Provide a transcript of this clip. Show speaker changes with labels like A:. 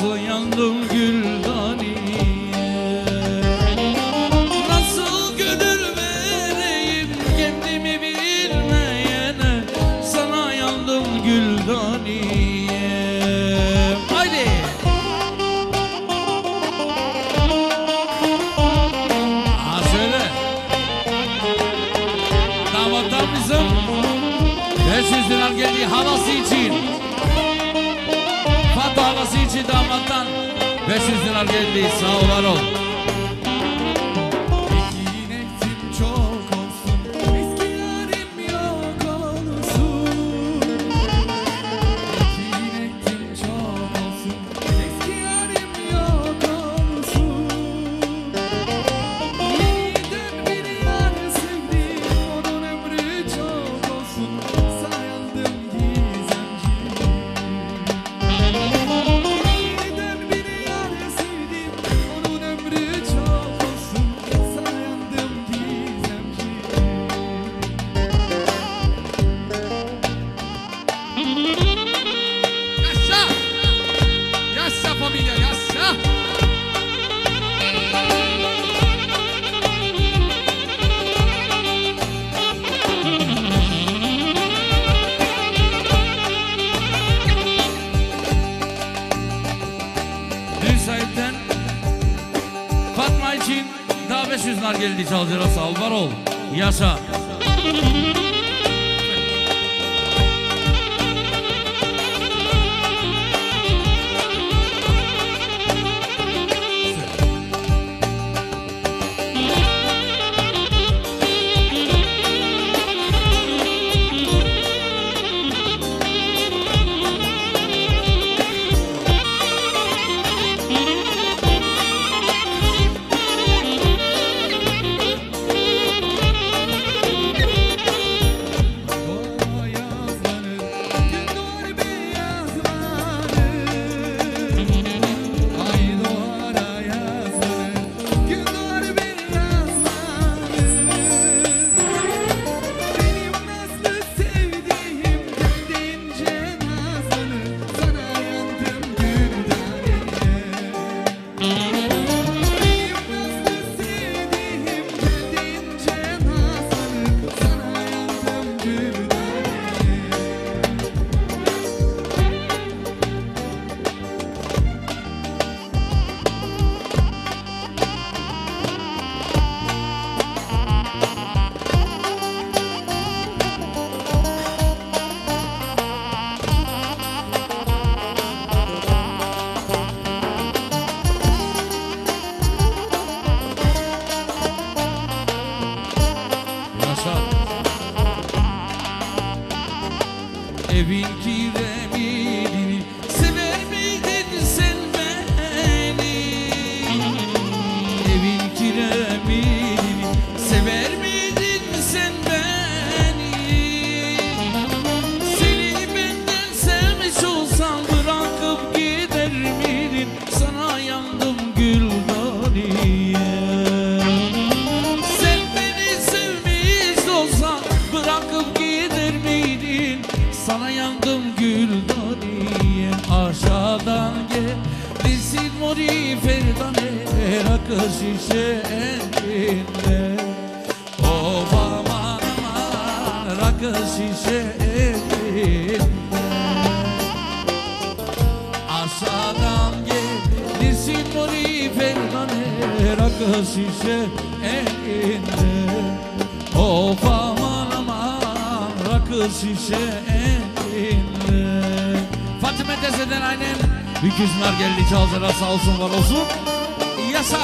A: Nasıl yandım güldani Nasıl gönül vereyim kendimi bilmeyene? Sana yandım güldani Damatlar bizim 500 liran geldiği havası için Gazici damattan 500 lira geldi sağ ol. 500 nargileci çalacağız Alvarol. Yaşa. Yaşa. bin dange Disin mori ferdane Rakşişe elinde. Oba manama Rakşişe elinde. Aşa dange Disin mori ferdane Rakşişe elinde. Oba manama Rakşişe elinde. Fatime teyzeden aynen. Bir kız nargelli çaldıra sağ olsun var olsun. Yasa.